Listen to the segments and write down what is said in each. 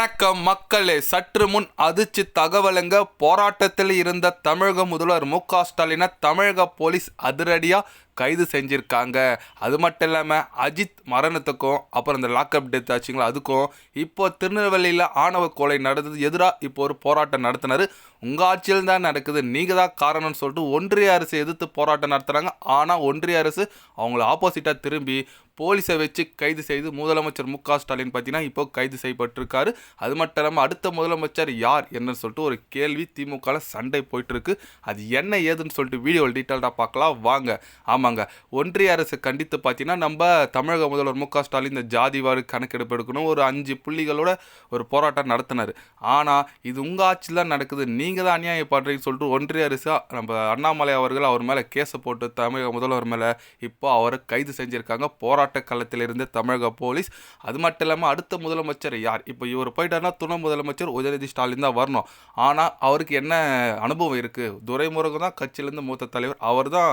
வணக்கம் மக்களே சற்று முன் அதிர்ச்சி தகவலுங்க போராட்டத்தில் இருந்த தமிழக முதல்வர் மு க ஸ்டாலினை தமிழக போலீஸ் அதிரடியாக கைது செஞ்சுருக்காங்க. அது மட்டும் இல்லாமல் அஜித் மரணத்துக்கும் அப்புறம் இந்த லாக்அப் டெத் ஆச்சுங்களா அதுக்கும் இப்போ திருநெல்வேலியில் ஆணவ கொலை நடந்தது. எதிராக இப்போ ஒரு போராட்டம் நடத்தினார். உங்கள் ஆட்சியில் தான் நடக்குது. நீங்கள் தான் காரணம்னு சொல்லிட்டு ஒன்றிய அரசு எதிர்த்து போராட்டம் நடத்துகிறாங்க ஆனால் ஒன்றிய அரசு அவங்கள ஆப்போசிட்டாக திரும்பி போலீஸை வச்சு கைது செய்து முதலமைச்சர் மு க ஸ்டாலின் பார்த்தீங்கன்னா இப்போ கைது செய்யப்பட்டிருக்காரு. அது மட்டும் இல்லாமல் அடுத்த முதலமைச்சர் யார் என்னன்னு சொல்லிட்டு ஒரு கேள்வி திமுகவில் சண்டை போயிட்டுருக்கு அது என்ன ஏதுன்னு சொல்லிட்டு வீடியோவில் டீட்டெயில்டாக பார்க்கலாம். வாங்க. ஆமாங்க. ஒன்றிய அரசு கண்டித்து பார்த்தீங்கன்னா நம்ம தமிழக முதல்வர் மு க ஸ்டாலின் இந்த ஜாதிவாரி கணக்கெடுப்பு எடுக்கணும். ஒரு அஞ்சு புள்ளிகளோட ஒரு போராட்டம் நடத்தினார். ஆனால் இது உங்கள் ஆட்சியில் தான் நடக்குது. நீங்கள் தான் அநியாயம் பண்ணுறீங்கன்னு சொல்லிட்டு ஒன்றிய அரசு நம்ம அண்ணாமலை அவர்கள் அவர் மேலே கேஸை போட்டு தமிழக முதல்வர் மேலே இப்போ அவரை கைது செஞ்சுருக்காங்க. போராட்ட களத்தில் தமிழக போலீஸ். அது மட்டும் இல்லாமல் அடுத்த முதலமைச்சர் யார்? இப்போ இவர் போயிட்டாருன்னா துணை முதலமைச்சர் உதயநிதி ஸ்டாலின் தான் வரணும். ஆனால் அவருக்கு என்ன அனுபவம் இருக்குது துரைமுருகன் தான் கட்சியிலேருந்து மூத்த தலைவர். அவர் தான்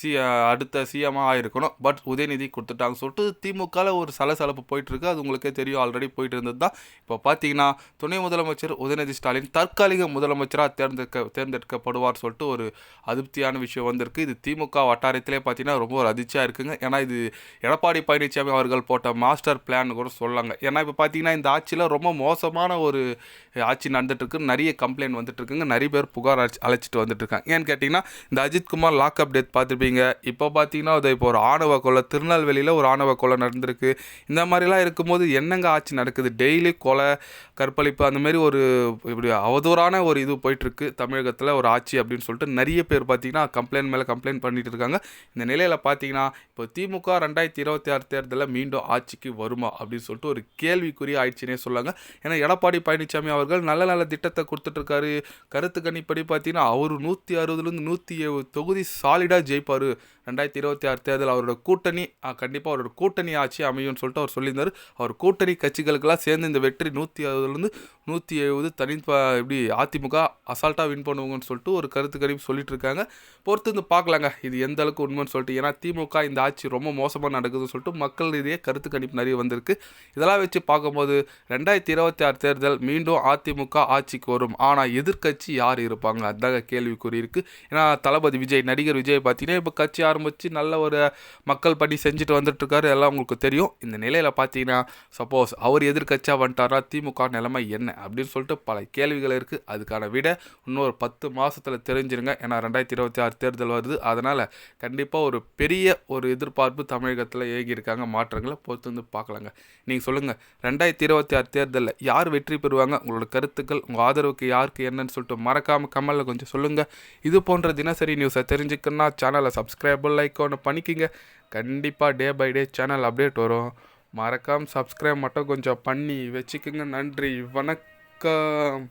சி அடுத்த சிஎம்மாக ஆயிருக்கணும். பட் உதயநிதி கொடுத்துட்டாங்க சொல்லிட்டு திமுகவில் ஒரு சலசலப்பு போயிட்டுருக்கு. அது உங்களுக்கே தெரியும். ஆல்ரெடி போயிட்டு இருந்தது தான். இப்போ பார்த்தீங்கன்னா துணை முதலமைச்சர் உதயநிதி ஸ்டாலின் தற்காலிக முதலமைச்சராக தேர்ந்தெடுக்க தேர்ந்தெடுக்கப்படுவார் சொல்லிட்டு ஒரு அதிருப்தியான விஷயம் வந்திருக்கு. இது திமுக வட்டாரத்திலே பார்த்தீங்கன்னா ரொம்ப ஒரு அதிர்ச்சியாக இருக்குங்க. ஏன்னா இது எடப்பாடி பழனிசாமி அவர்கள் போட்ட மாஸ்டர் பிளான் கூட சொல்லாங்க ஏன்னா இப்போ பார்த்தீங்கன்னா இந்த ஆட்சியில் ரொம்ப மோசமான ஒரு ஆட்சி நடந்துட்டுருக்கு. நிறைய கம்ப்ளைண்ட் வந்துட்டு இருக்குங்க நிறைய பேர் புகார் அழைச்சிட்டு வந்துட்டுருக்காங்க. ஏன்னு கேட்டிங்கன்னா இந்த அஜித்குமார் லாக்அப் டெத் பார்த்துருப்பீங்க. இப்போ பார்த்தீங்கன்னா அது இப்போ ஒரு ஆணவ கொலை திருநெல்வேலியில் ஒரு ஆணவ கொலை நடந்திருக்கு. இந்த மாதிரிலாம் இருக்கும்போது என்னங்க ஆட்சி நடக்குது? டெய்லி கொலை கற்பழிப்பு அந்த மாதிரி ஒரு இப்படி அவதூறான ஒரு இது போயிட்டுருக்கு தமிழகத்தில் ஒரு ஆட்சி அப்படின்னு சொல்லிட்டு நிறைய பேர் பார்த்தீங்கன்னா கம்ப்ளைண்ட் மேலே கம்ப்ளைண்ட் பண்ணிட்டு இருக்காங்க. இந்த நிலையில் பார்த்தீங்கன்னா இப்போ திமுக ரெண்டாயிரத்தி இருபத்தி ஆறு தேர்தலில் மீண்டும் ஆட்சிக்கு வருமா அப்படின்னு சொல்லிட்டு ஒரு கேள்விக்குறி ஆயிடுச்சுன்னே சொல்லாங்க. ஏன்னா எடப்பாடி பழனிசாமி அவர்கள் நல்ல நல்ல திட்டத்தை கொடுத்துட்ருக்காரு கருத்து கணிப்படி பார்த்தீங்கன்னா அவர் நூற்றி அறுபதுலேருந்து நூற்றி தொகுதி சாலிடாக ஜெயிப்பார். る ரெண்டாயிரத்தி இருபத்தி ஆறு தேர்தல் அவரோட கூட்டணி கண்டிப்பாக அவரோட கூட்டணி ஆட்சி அமையும்னு சொல்லிட்டு அவர் சொல்லியிருந்தார். அவர் கூட்டணி கட்சிகளுக்கெல்லாம் சேர்ந்து இந்த வெற்றி நூற்றி அறுபதுலேருந்து நூற்றி எழுபது தனி இப்படி அதிமுக அசால்ட்டாக வின் பண்ணுவாங்கன்னு சொல்லிட்டு ஒரு கருத்து கணிப்பு சொல்லிட்டு இருக்காங்க. பொறுத்து வந்து பார்க்கலாங்க. இது எந்த அளவுக்கு உண்மைன்னு சொல்லிட்டு ஏன்னா திமுக இந்த ஆட்சி ரொம்ப மோசமாக நடக்குதுன்னு சொல்லிட்டு மக்கள் ரீதியாக கருத்து கணிப்பு நிறைய வந்திருக்கு. இதெல்லாம் வச்சு பார்க்கும்போது ரெண்டாயிரத்தி இருபத்தி ஆறு தேர்தல் மீண்டும் அதிமுக ஆட்சிக்கு வரும். ஆனால் எதிர்க்கட்சி யார் இருப்பாங்க? அதாங்க கேள்விக்குறி இருக்குது ஏன்னா தளபதி விஜய் நடிகர் விஜய் பார்த்தீங்கன்னா இப்போ கட்சி ஆரம்பித்து நல்ல ஒரு மக்கள் பணி செஞ்சுட்டு வந்துட்டுருக்காரு. எல்லாம் உங்களுக்கு தெரியும். இந்த நிலையில் பார்த்தீங்கன்னா சப்போஸ் அவர் எதிர்க்கட்சியாக வந்துட்டாரா திமுக நிலைமை என்ன அப்படின்னு சொல்லிட்டு பல கேள்விகள் இருக்குது அதுக்கான விட இன்னொரு பத்து மாதத்தில் தெரிஞ்சிருங்க. ஏன்னா ரெண்டாயிரத்தி இருபத்தி ஆறு தேர்தல் வருது. அதனால் கண்டிப்பாக ஒரு பெரிய ஒரு எதிர்பார்ப்பு தமிழகத்தில் ஏகியிருக்காங்க மாற்றங்களை பொறுத்து வந்து பார்க்கலாங்க. நீங்கள் சொல்லுங்கள் ரெண்டாயிரத்தி இருபத்தி ஆறு தேர்தலில் யார் வெற்றி பெறுவாங்க? உங்களோட கருத்துக்கள் உங்கள் ஆதரவுக்கு யாருக்கு என்னன்னு சொல்லிட்டு மறக்காமல் கமலில் கொஞ்சம் சொல்லுங்கள் இது போன்ற தினசரி நியூஸை தெரிஞ்சுக்கணுன்னா சேனலை சப்ஸ்கிரைப் லைக் ஒன்று பண்ணிக்கிங்க. கண்டிப்பாக day by day channel update வரும். மறக்காமல் சப்ஸ்கிரைப் மட்டும் கொஞ்சம் பண்ணி வச்சுக்கோங்க. நன்றி. வணக்கம்.